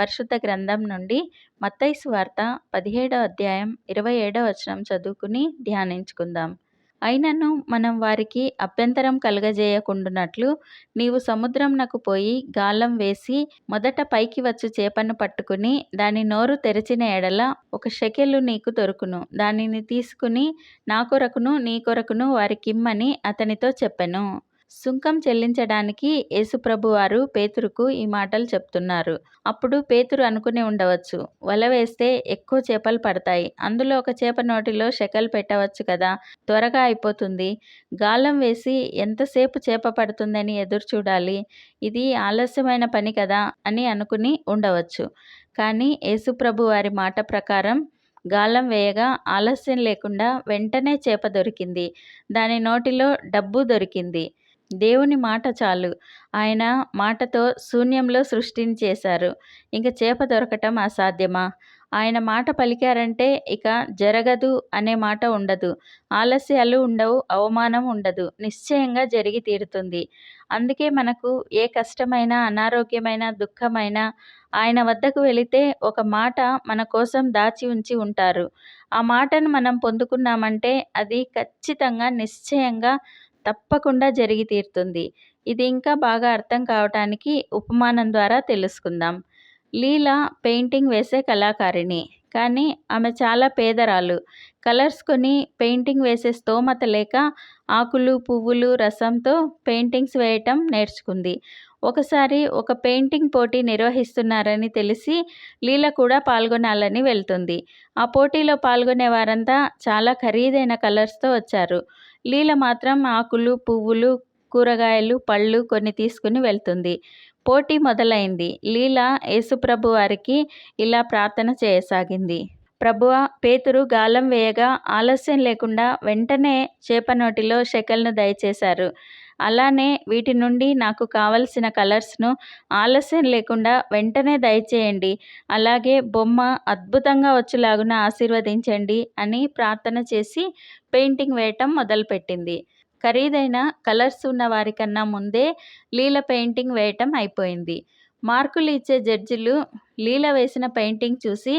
పరిశుద్ధ గ్రంథం నుండి మత్తైసు వార్త పదిహేడో అధ్యాయం ఇరవై ఏడో వచనం చదువుకుని ధ్యానించుకుందాం. అయినను మనం వారికి అభ్యంతరం కలుగజేయకుండునట్లు నీవు సముద్రంనకు పోయి గాలం వేసి మొదట పైకి వచ్చు చేపను పట్టుకుని దాని నోరు తెరిచిన ఎడల ఒక షెకెలు నీకు దొరుకును. దానిని తీసుకుని నా కొరకును నీ కొరకును వారికిమ్మని అతనితో చెప్పెను. సుంకం చెల్లించడానికి యేసుప్రభువారు పేతురుకు ఈ మాటలు చెప్తున్నారు. అప్పుడు పేతురు అనుకుని ఉండవచ్చు వల వేస్తే ఎక్కువ చేపలు పడతాయి. అందులో ఒక చేప నోటిలో షెకలు పెట్టవచ్చు కదా త్వరగా అయిపోతుంది. గాలం వేసి ఎంతసేపు చేప పడుతుందని ఎదురు చూడాలి. ఇది ఆలస్యమైన పని కదా అని అనుకుని ఉండవచ్చు. కానీ యేసుప్రభు వారి మాట ప్రకారం గాలం వేయగా ఆలస్యం లేకుండా వెంటనే చేప దొరికింది. దాని నోటిలో డబ్బు దొరికింది. దేవుని మాట చాలు. ఆయన మాటతో శూన్యంలో సృష్టిని చేశారు ఇంక చేప దొరకటం అసాధ్యమా? ఆయన మాట పలికారంటే ఇక జరగదు అనే మాట ఉండదు. ఆలస్యాలు ఉండవు అవమానం ఉండదు. నిశ్చయంగా జరిగి తీరుతుంది. అందుకే మనకు ఏ కష్టమైన అనారోగ్యమైన దుఃఖమైన ఆయన వద్దకు వెళితే ఒక మాట మన కోసం దాచి ఉంచి ఉంటారు. ఆ మాటను మనం పొందుకున్నామంటే అది ఖచ్చితంగా నిశ్చయంగా తప్పకుండా జరిగి తీరుతుంది. ఇది ఇంకా బాగా అర్థం కావటానికి ఉపమానం ద్వారా తెలుసుకుందాం. లీల పెయింటింగ్ వేసే కళాకారిణి. కానీ ఆమె చాలా పేదరాలు. కలర్స్ కొని పెయింటింగ్ వేసే స్తోమత లేక ఆకులు పువ్వులు రసంతో పెయింటింగ్స్ వేయటం నేర్చుకుంది. ఒకసారి ఒక పెయింటింగ్ పోటీ నిర్వహిస్తున్నారని తెలిసి లీల కూడా పాల్గొనాలని వెళ్తుంది. ఆ పోటీలో పాల్గొనే వారంతా చాలా ఖరీదైన కలర్స్తో వచ్చారు. లీల మాత్రం ఆకులు పువ్వులు కూరగాయలు పళ్ళు కొన్ని తీసుకుని వెళ్తుంది. పోటీ మొదలైంది. లీల యేసుప్రభు వారికి ఇలా ప్రార్థన చేయసాగింది. ప్రభువ పేతురు గాలం వేయగా ఆలస్యం లేకుండా వెంటనే చేప నోటిలో షెకల్ను దయచేశారు. అలానే వీటి నుండి నాకు కావలసిన కలర్స్ను ఆలస్యం లేకుండా వెంటనే దయచేయండి. అలాగే బొమ్మ అద్భుతంగా వచ్చేలాగున ఆశీర్వదించండి అని ప్రార్థన చేసి పెయింటింగ్ వేయటం మొదలుపెట్టింది. ఖరీదైన కలర్స్ ఉన్న వారికన్నా ముందే లీల పెయింటింగ్ వేయటం అయిపోయింది. మార్కులు ఇచ్చే జడ్జిలు లీల వేసిన పెయింటింగ్ చూసి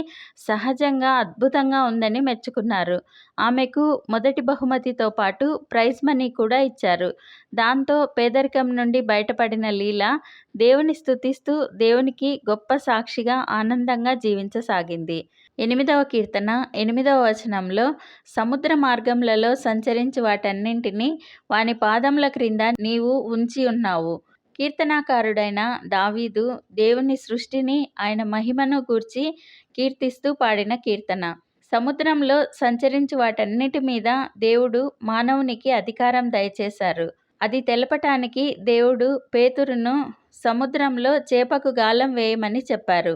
సహజంగా అద్భుతంగా ఉందని మెచ్చుకున్నారు. ఆమెకు మొదటి బహుమతితో పాటు ప్రైజ్ మనీ కూడా ఇచ్చారు. దాంతో పేదరికం నుండి బయటపడిన లీల దేవుని స్థుతిస్తూ దేవునికి గొప్ప సాక్షిగా ఆనందంగా జీవించసాగింది. ఎనిమిదవ కీర్తన ఎనిమిదవ వచనంలో సముద్ర మార్గములలో సంచరించి వాటన్నింటినీ వాని పాదముల క్రింద నీవు ఉంచి ఉన్నావు. కీర్తనాకారుడైన దావీదు దేవుని సృష్టిని ఆయన మహిమను గూర్చి కీర్తిస్తూ పాడిన కీర్తన. సముద్రంలో సంచరించు వాటన్నిటి మీద దేవుడు మానవునికి అధికారం దయచేశారు. అది తెలపటానికి దేవుడు పేతురును సముద్రంలో చేపకు గాలం వేయమని చెప్పారు.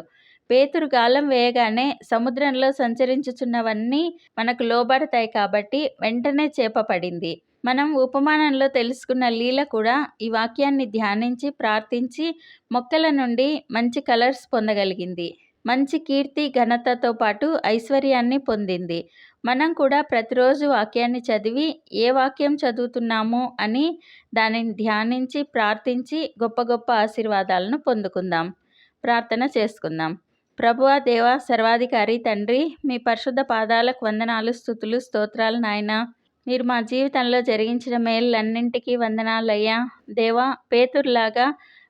పేతురు గాలం వేయగానే సముద్రంలో సంచరించుచున్నవన్నీ మనకు లోబడతాయి కాబట్టి వెంటనే చేప పడింది. మనం ఉపమానంలో తెలుసుకున్న లీల కూడా ఈ వాక్యాన్ని ధ్యానించి ప్రార్థించి మొక్కల నుండి మంచి కలర్స్ పొందగలిగింది. మంచి కీర్తి ఘనతతో పాటు ఐశ్వర్యాన్ని పొందింది. మనం కూడా ప్రతిరోజు వాక్యాన్ని చదివి ఏ వాక్యం చదువుతున్నాము అని దానిని ధ్యానించి ప్రార్థించి గొప్ప గొప్ప ఆశీర్వాదాలను పొందుకుందాం. ప్రార్థన చేసుకుందాం. ప్రభువ దేవ సర్వాధికారి తండ్రి మీ పరిశుద్ధ పాదాలకు వందనాలు స్థుతులు స్తోత్రాలు నాయనా. మీరు మా జీవితంలో జరిగించిన మేళ్ళన్నింటికీ వందనాలయ్యా. దేవా పేతుర్లాగా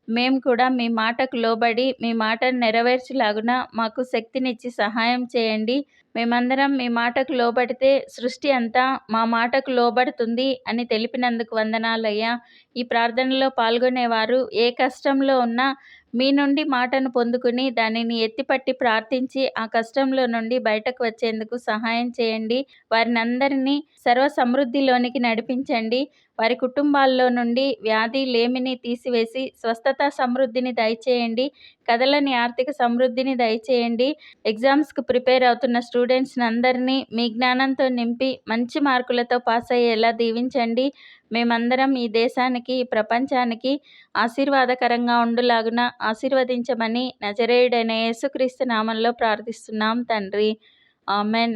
మేము కూడా మీ మాటకు లోబడి మీ మాటను నెరవేర్చలాగున మాకు శక్తినిచ్చి సహాయం చేయండి. మేమందరం మీ మాటకు లోబడితే సృష్టి అంతా మా మాటకు లోబడుతుంది అని తెలిపినందుకు వందనాలయ్యా. ఈ ప్రార్థనలో పాల్గొనేవారు ఏ కష్టంలో ఉన్నా మీ నుండి మాటను పొందుకుని దానిని ఎత్తిపట్టి ప్రార్థించి ఆ కష్టంలో నుండి బయటకు వచ్చేందుకు సహాయం చేయండి. వారిని అందరినీ సర్వ సమృద్ధిలోనికి నడిపించండి. వారి కుటుంబాల్లో నుండి వ్యాధి లేమిని తీసివేసి స్వస్థత సమృద్ధిని దయచేయండి. కథలని ఆర్థిక సమృద్ధిని దయచేయండి. ఎగ్జామ్స్కి ప్రిపేర్ అవుతున్న స్టూడెంట్స్ని అందరినీ మీ జ్ఞానంతో నింపి మంచి మార్కులతో పాస్ అయ్యేలా దీవించండి. మేమందరం ఈ దేశానికి ఈ ప్రపంచానికి ఆశీర్వాదకరంగా ఉండులాగున ఆశీర్వదించమని నజరేయుడైన యేసుక్రీస్తు నామంలో ప్రార్థిస్తున్నాం తండ్రి. ఆమెన్.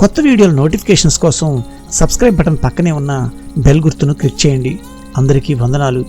కొత్త వీడియోల నోటిఫికేషన్స్ కోసం సబ్స్క్రైబ్ బటన్ పక్కనే ఉన్న బెల్ గుర్తును క్లిక్ చేయండి. అందరికీ వందనాలు.